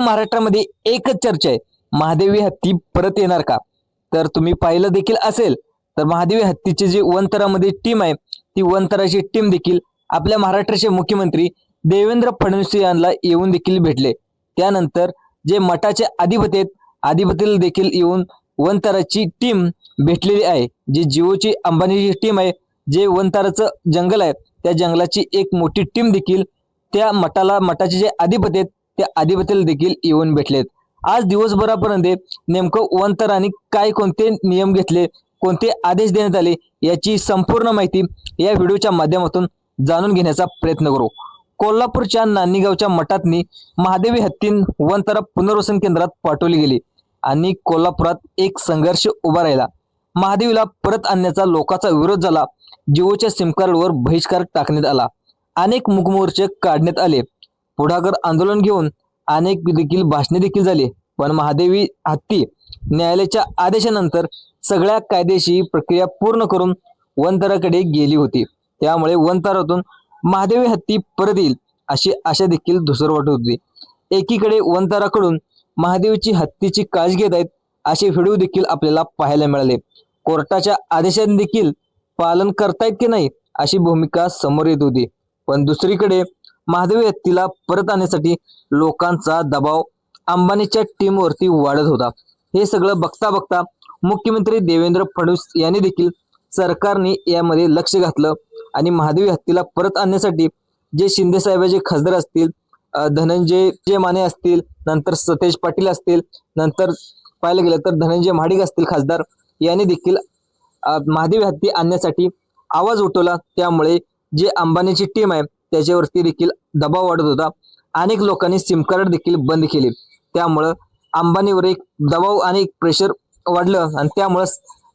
महाराष्ट्रामध्ये एकच चर्चा आहे. महादेवी हत्ती परत येणार का? तर तुम्ही पाहिलं देखील असेल तर महादेवी हत्तीची जी वनतरामध्ये टीम आहे ती वनतराची टीम देखील आपल्या महाराष्ट्राचे मुख्यमंत्री देवेंद्र फडणवीस यांना येऊन देखील भेटले. त्यानंतर जे मठाचे अधिपती आहेत अधिपतीला देखील येऊन वनतराची टीम भेटलेली आहे. जी जिओची अंबानीची टीम आहे जे वनताराचं जंगल आहे त्या जंगलाची एक मोठी टीम देखील त्या मठाला मठाचे जे अधिपती आहेत ते अधिपतीला देखील येऊन भेटलेत. आज दिवसभरापर्यंत नेमकं वनतराने काय कोणते नियम घेतले कोणते आदेश देण्यात आले याची संपूर्ण माहिती या व्हिडिओच्या माध्यमातून जाणून घेण्याचा प्रयत्न करू. कोल्हापूरच्या नान्नीगावच्या मठातनी महादेवी हत्तीन वनतरा पुनर्वसन केंद्रात पाठवली गेली आणि कोल्हापुरात एक संघर्ष उभा राहिला. महादेवीला परत आणण्याचा लोकांचा विरोध झाला जिओच्या सिम कार्डवर बहिष्कार टाकण्यात आला. अनेक मुकमोर्चे काढण्यात आले. पुढाकार आंदोलन घेऊन अनेक देखील भाषणे देखील झाली. पण महादेवी हत्ती न्यायालयाच्या आदेशानंतर सगळ्या कायदेशीर प्रक्रिया पूर्ण करून वनतराकडे गेली होती. त्यामुळे वनतरातून महादेवी हत्ती परत येईल अशी आशा देखील धुसर वाटत होती. एकीकडे वनतराकडून महादेवीची हत्तीची काळजी घेत आहेत असे व्हिडिओ देखील आपल्याला पाहायला मिळाले. कोर्टाच्या आदेशाने देखील पालन करतायत की नाही अशी भूमिका समोर येत होती. पण दुसरीकडे महादेवी हत्तीला परत आणण्यासाठी लोकांचा दबाव अंबानीच्या टीमवरती वाढत होता. हे सगळं बघता बघता मुख्यमंत्री देवेंद्र फडणवीस यांनी देखील सरकारने यामध्ये लक्ष घातलं आणि महादेवी हत्तीला परत आणण्यासाठी जे शिंदे साहेबाचे खासदार असतील धनंजय जे माने असतील नंतर सतेज पाटील असतील नंतर पाहायला गेलं तर धनंजय महाडिक असतील खासदार यांनी देखील महादेवी हत्ती आणण्यासाठी आवाज उठवला. त्यामुळे जे अंबानीची टीम आहे त्याच्यावरती देखील दबाव वाढत होता. अनेक लोकांनी सिम कार्ड देखील बंद केले. त्यामुळं अंबानीवर एक दबाव आणि एक प्रेशर वाढलं आणि त्यामुळं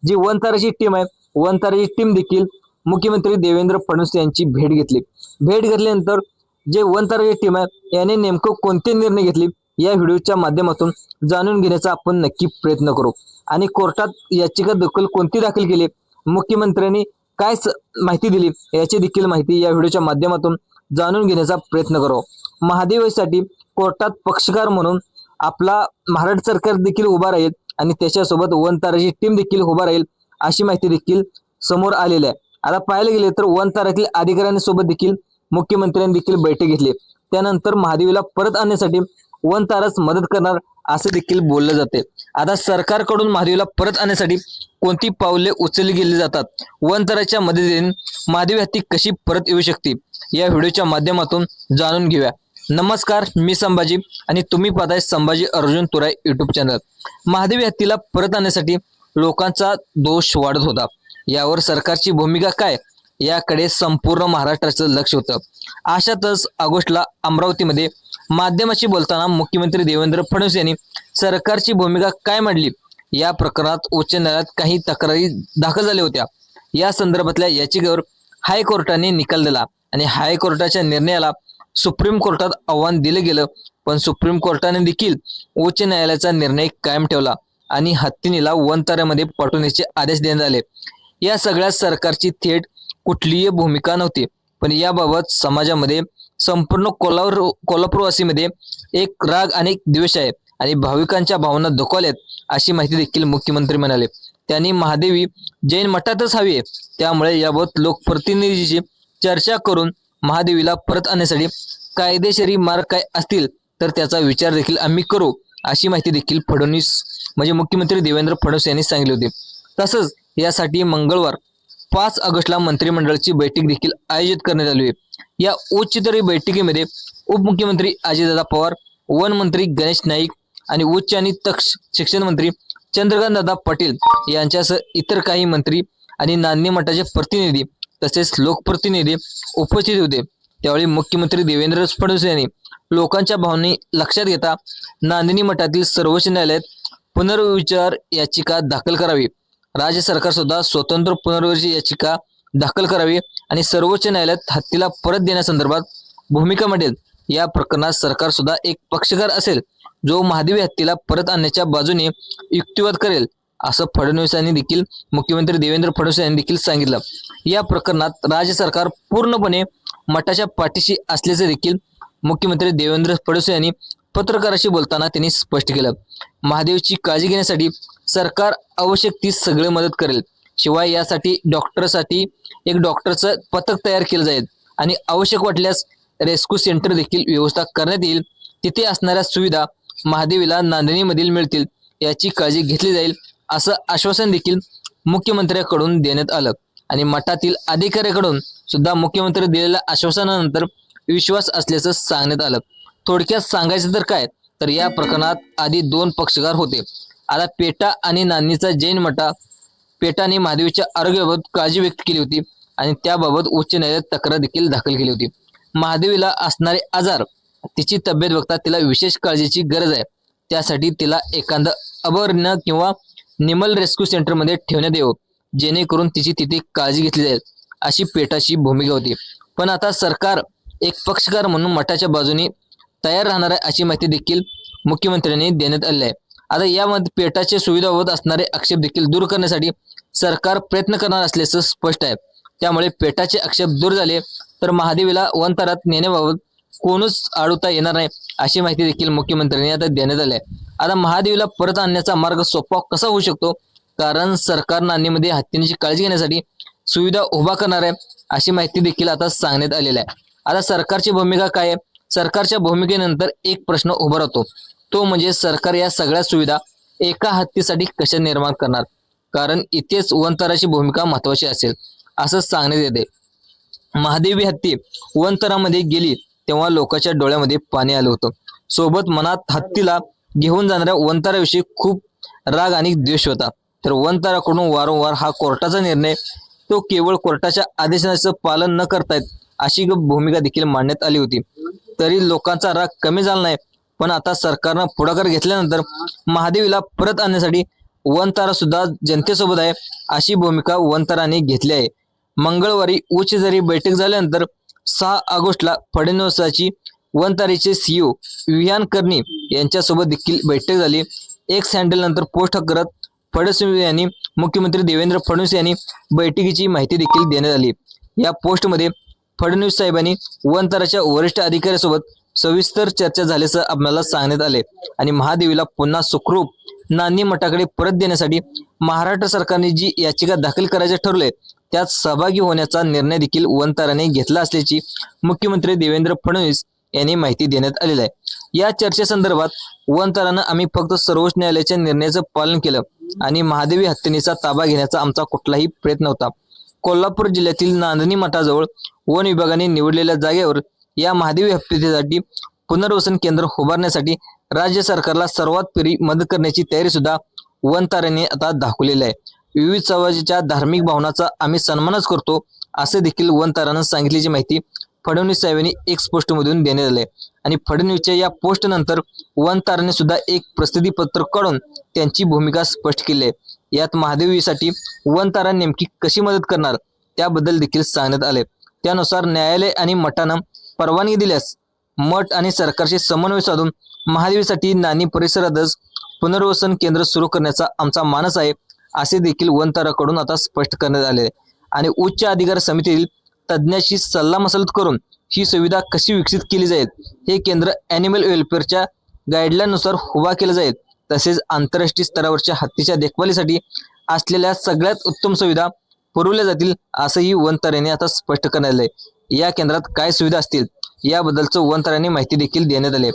जी वनताराची टीम आहे वनताराची टीम देखील मुख्यमंत्री देवेंद्र फडणवीस यांची भेट घेतली. भेट घेतल्यानंतर जे वनताराची टीम आहे याने नेमकं कोणते निर्णय घेतले या व्हिडिओच्या माध्यमातून जाणून घेण्याचा आपण नक्की प्रयत्न करू. आणि कोर्टात याचिका दखल कोणती दाखल केली मुख्यमंत्र्यांनी काय स- माहिती दिली? याची देखील माहिती या व्हिडिओच्या माध्यमातून जाणून घेण्याचा प्रयत्न करू. महादेवीसाठी कोर्टात पक्षकार म्हणून आपला महाराष्ट्र सरकार देखील उभा राहील आणि त्याच्यासोबत वनताराची टीम देखील उभा राहील अशी माहिती देखील समोर आलेली आहे. आता पाहायला गेले तर वनतारातील अधिकाऱ्यांसोबत देखील मुख्यमंत्र्यांनी देखील बैठक घेतली. त्यानंतर महादेवीला परत आणण्यासाठी वनताराच मदत करणार असे देखील बोलले जाते. आता सरकारकडून महादेवीला परत आणण्यासाठी कोणती पावले उचलली गेली जातात? वनतराच्या मदतीने महादेवी हत्ती कशी परत येऊ शकते? या व्हिडिओच्या माध्यमातून जाणून घेऊया. नमस्कार मी संभाजी आणि तुम्ही पाहताय संभाजी अर्जुन तुराय युट्यूब चॅनल महादेवी हत्तीला परत आणण्यासाठी लोकांचा दोष वाढत होता. यावर सरकारची भूमिका काय? याकडे संपूर्ण महाराष्ट्राचं लक्ष होतं. अशातच ऑगस्टला अमरावतीमध्ये माध्यमाशी बोलताना मुख्यमंत्री देवेंद्र फडणवीस यांनी सरकारची भूमिका काय मांडली? या प्रकरणात उच्च न्यायालयात काही तक्रारी दाखल झाल्या होत्या. या संदर्भातल्या याचिकेवर हायकोर्टाने निकाल दिला आणि हायकोर्टाच्या निर्णयाला सुप्रीम कोर्टात आव्हान दिलं गेलं पण सुप्रीम कोर्टाने देखील उच्च न्यायालयाचा निर्णय कायम ठेवला आणि हत्तीनीला वनताऱ्यामध्ये पाठवण्याचे आदेश देण्यात आले. या सगळ्या सरकारची थेट कुठलीही भूमिका नव्हती पण याबाबत समाजामध्ये संपूर्ण कोल्हापूर कोल्हापूरवासीमध्ये एक राग आणि एक द्वेष आहे. आणि भाविकांच्या भावना दुखावल्यात अशी माहिती देखील मुख्यमंत्री म्हणाले. त्यांनी महादेवी जैन मठातच हवी आहे. त्यामुळे याबाबत लोकप्रतिनिधीची चर्चा करून महादेवीला परत आणण्यासाठी कायदेशीर मार्ग काय असतील तर त्याचा विचार देखील आम्ही करू अशी माहिती देखील फडणवीस म्हणजे मुख्यमंत्री देवेंद्र फडणवीस यांनी सांगितली होती. तसंच यासाठी मंगळवार पाच ऑगस्टला मंत्रिमंडळाची बैठक देखील आयोजित करण्यात आली आहे. या उच्चस्तरीय बैठकीमध्ये उपमुख्यमंत्री अजितदादा पवार वन मंत्री गणेश नाईक आणि उच्च आणि तक्ष शिक्षण मंत्री चंद्रकांत दादा पाटील यांच्यासह इतर काही मंत्री आणि नान्य मठाचे प्रतिनिधी तसेच लोकप्रतिनिधी उपस्थित होते. त्यावेळी मुख्यमंत्री देवेंद्र फडणवीस यांनी लोकांच्या भावने लक्षात घेता नांदिनी मठातील सर्वोच्च न्यायालयात पुनर्विचार याचिका दाखल करावी. राज्य सरकार सुद्धा स्वतंत्र पुनर्विचार याचिका दाखल करावी आणि सर्वोच्च न्यायालयात हत्तीला परत देण्यासंदर्भात भूमिका मांडेल या प्रकरणात सरकार सुद्धा एक पक्षकार असेल जो महादेवी हत्तीला परत आणण्याच्या बाजूने युक्तिवाद करेल असं फडणवीसांनी देखील मुख्यमंत्री देवेंद्र फडणवीस यांनी देखील सांगितलं. या प्रकरणात राज्य सरकार पूर्णपणे मठाच्या पाठीशी असल्याचे देखील मुख्यमंत्री देवेंद्र फडणवीस यांनी पत्रकाराशी बोलताना त्यांनी स्पष्ट केलं. महादेवची काळजी घेण्यासाठी सरकार आवश्यक ती सगळे मदत करेल. शिवाय यासाठी डॉक्टरसाठी एक डॉक्टरचं पथक तयार केलं जाईल. आणि आवश्यक वाटल्यास रेस्क्यू सेंटर देखील व्यवस्था करण्यात येईल. तिथे असणाऱ्या सुविधा महादेवीला नांदणीमधील मिळतील याची काळजी घेतली जाईल असं आश्वासन देखील मुख्यमंत्र्याकडून देण्यात आलं. आणि मठातील अधिकाऱ्याकडून सुद्धा मुख्यमंत्री दिलेल्या आश्वासनानंतर विश्वास असल्याचं सांगण्यात आलं. थोडक्यात सांगायचं तर काय? तर या प्रकरणात आधी दोन पक्षकार होते. आता पेटा आणि नान्नीचा जैन मठा पेटाने महादेवीच्या आरोग्याबाबत काळजी व्यक्त केली होती आणि त्याबाबत उच्च न्यायालयात तक्रार देखील दाखल केली होती. महादेवीला असणारे आजार तिची तब्येत बघता तिला विशेष काळजीची गरज आहे. त्यासाठी तिला एखादं अभयारण्य किंवा निमल रेस्क्यू सेंटरमध्ये ठेवण्यात येऊ जेणेकरून तिची तिथे काळजी घेतली जाईल अशी पेटाची भूमिका होती. पण आता सरकार एक पक्षकार म्हणून मठाच्या बाजूने तयार राहणार आहे अशी माहिती देखील मुख्यमंत्र्यांनी देण्यात आली आहे. आता यामध्ये पेटाच्या सुविधाबाबत असणारे आक्षेप देखील दूर करण्यासाठी सरकार प्रयत्न करणार असल्याचं स्पष्ट आहे. त्यामुळे पेटाचे आक्षेप दूर झाले तर महादेवीला वनतारात नेण्याबाबत कोणच अडवता येणार नाही अशी माहिती देखील मुख्यमंत्र्यांनी आता देण्यात आली आहे. आता महादेवीला परत आणण्याचा मार्ग सोपा कसा होऊ शकतो? कारण सरकार नाणेमध्ये हत्तींची काळजी घेण्यासाठी सुविधा उभा करणार आहे अशी माहिती देखील आता सांगण्यात आलेली आहे. आता सरकारची भूमिका काय आहे? सरकारच्या भूमिकेनंतर एक प्रश्न उभा राहतो. तो म्हणजे सरकार या सगळ्या सुविधा एका हत्तीसाठी कशा निर्माण करणार? कारण इथेच वनतराची भूमिका महत्वाची असेल असं सांगण्यात येते. महादेवी हत्ती वनतरामध्ये गेली तेव्हा लोकांच्या डोळ्यामध्ये पाणी आलं होतं. सोबत मनात हत्तीला घेऊन जाणाऱ्या वनताराविषयी खूप राग आणि द्वेष होता. तर वनताराकडून वारंवार हा कोर्टाचा निर्णय तो केवळ कोर्टाच्या आदेशाचं पालन न करतायत अशी भूमिका देखील मांडण्यात आली होती. तरी लोकांचा राग कमी झाला नाही पण आता सरकारनं पुढाकार घेतल्यानंतर महादेवीला परत आणण्यासाठी वनतारा सुद्धा जनतेसोबत आहे अशी भूमिका वनताराने घेतली आहे. मंगळवारी उच्च जरी बैठक झाल्यानंतर सहा ऑगस्टला फडणवीसाची वनतारीचे सीईओ विहान कर्णी यांच्यासोबत देखील बैठक झाली. एक सँडल नंतर पोस्ट करत फडणवीस यांनी मुख्यमंत्री देवेंद्र फडणवीस यांनी बैठकीची माहिती देखील देण्यात आली. या पोस्टमध्ये फडणवीस साहेबांनी वनताराच्या वरिष्ठ अधिकाऱ्यासोबत सविस्तर चर्चा झाल्याचं आपल्याला सांगण्यात आले. आणि महादेवीला पुन्हा सुखरूप नांदी मठाकडे परत देण्यासाठी महाराष्ट्र सरकारने जी याचिका दाखल करायचे ठरले त्यात सहभागी होण्याचा निर्णय देखील वनताराने घेतला असल्याची मुख्यमंत्री देवेंद्र फडणवीस यांनी माहिती देण्यात आलेली आहे. या चर्चेसंदर्भात वनतारानं आम्ही फक्त सर्वोच्च न्यायालयाच्या निर्णयाचं पालन केलं आणि महादेवी हत्तीनेचा ताबा घेण्याचा आमचा कुठलाही प्रयत्न होता कोल्हापूर जिल्ह्यातील नांदणी मठाजवळ वन विभागाने निवडलेल्या जागेवर या महादेवी हत्तीसाठी पुनर्वसन केंद्र उभारण्यासाठी राज्य सरकारला सर्वात परी मदत करण्याची तयारी सुद्धा वनताराने आता दाखवलेली आहे. विविध समाजाच्या धार्मिक भावनाचा आम्ही सन्मानच करतो असे देखील वनतारानं सांगितल्याची माहिती फडणवीस साहेबांनी एक पोस्ट मधून देण्यात आले आणि फडणवीसच्या या पोस्ट नंतर वनताराने सुद्धा एक प्रसिद्धी पत्रक काढून त्यांची भूमिका स्पष्ट केली आहे. यात महादेवीसाठी वनतारा नेमकी कशी मदत करणार त्याबद्दल देखील सांगण्यात आले त्यानुसार न्यायालय आणि मठानं परवानगी दिल्यास मठ आणि सरकारशी समन्वय साधून महादेवीसाठी नाणी परिसरातच पुनर्वसन केंद्र सुरू करण्याचा आमचा मानस आहे असे देखील वनताराकडून आता स्पष्ट करण्यात आले आणि उच्च अधिकार समितीतील तज्ज्ञाशी सल्लामसलत करून ही सुविधा कशी विकसित केली जाईल हे केंद्र अॅनिमल वेलफेअरच्या गाईडलाईननुसार उभा केलं जाईल तसेच आंतरराष्ट्रीय स्तरावरच्या हत्तीच्या देखभालीसाठी असलेल्या सगळ्यात उत्तम सुविधा पुरवल्या जातील असंही वनतऱ्याने आता स्पष्ट करण्यात आलंय. या केंद्रात काय सुविधा असतील याबद्दलचं वनतऱ्याने माहिती देखील देण्यात आली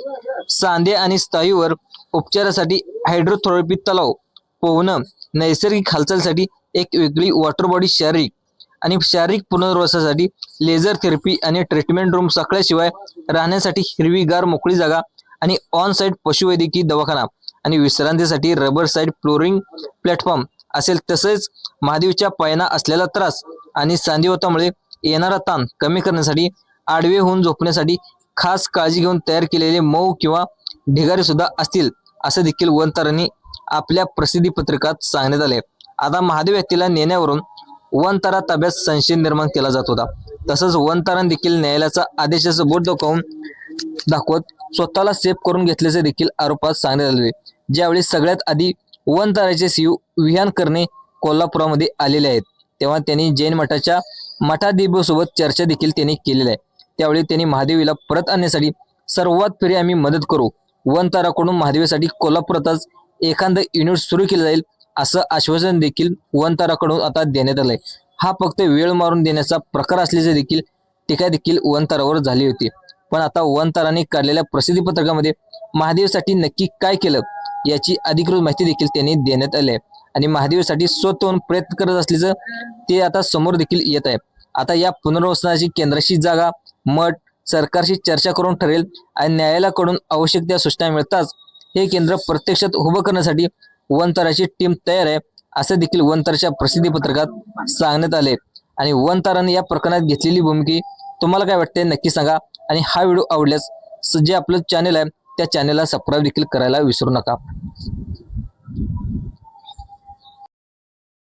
सांधे आणि स्थायूवर उपचारासाठी हायड्रोथेरपी तलाव पोहणं नैसर्गिक हालचालीसाठी एक वेगळी वॉटर बॉडी शारीरिक आणि शारीरिक पुनर्वासासाठी लेझर थेरपी आणि ट्रीटमेंट रूम साखळ्याशिवाय राहण्यासाठी हिरवीगार मोकळी जागा आणि ऑन साईट पशुवैद्यकीय दवाखाना आणि विश्रांतीसाठी रबर साईड फ्लोरिंग प्लॅटफॉर्म असेल तसेच महादेवच्या पायना असलेला त्रास आणि सांधिवतामुळे येणारा ताण कमी करण्यासाठी आडवे होऊन झोपण्यासाठी खास काळजी घेऊन तयार केलेले मऊ किंवा ढिगारे सुद्धा असतील असं देखील वनतारांनी आपल्या प्रसिद्धी पत्रकात सांगण्यात आले आता महादेव हत्तीला नेण्यावरून वनतारा ताब्यात संशय निर्माण केला जात होता. तसंच वनतारान देखील न्यायालयाचा आदेशाचं बोट दाखवून दाखवत स्वतःला सेफ करून घेतल्याचे देखील आरोपात सांगण्यात आले ज्यावेळी सगळ्यात आधी वनताराचे सीयू विहान करणे कोल्हापुरामध्ये आलेले आहेत तेव्हा त्यांनी जैन मठाच्या मठाधिपसोबत चर्चा देखील त्यांनी केलेली आहे. त्यावेळी त्यांनी महादेवीला परत आणण्यासाठी सर्वात फेरी आम्ही मदत करू. वनताराकडून महादेवीसाठी कोल्हापुरातच एखादं युनिट सुरू केलं जाईल असं आश्वासन देखील वनताराकडून आता देण्यात आलंय. हा फक्त वेळ मारून देण्याचा प्रकार असल्याचे देखील टीका देखील वनतारावर झाली होती. पण आता वनताराने काढलेल्या प्रसिद्धी पत्रकामध्ये महादेवसाठी नक्की काय केलं याची अधिकृत माहिती देखील त्यांनी देण्यात आली आहे. आणि महादेवसाठी स्वतःहून प्रयत्न करत असल्याचं ते आता समोर देखील येत आहे. आता या पुनर्वसनाची केंद्राची जागा मठ सरकारशी चर्चा करून ठरेल आणि न्यायालयाकडून आवश्यक त्या सूचना मिळताच हे केंद्र प्रत्यक्षात उभं करण्यासाठी वनताराची टीम तयार आहे असे देखील वनताराच्या प्रसिद्धी पत्रकात सांगण्यात आले आणि वनताराने या प्रकरणात घेतलेली भूमिका तुम्हाला काय वाटते नक्की सांगा आणि हा व्हिडिओ आवडल्यास जे आपलं चॅनल आहे त्या चॅनलला सबस्क्राईब देखील करायला विसरू नका.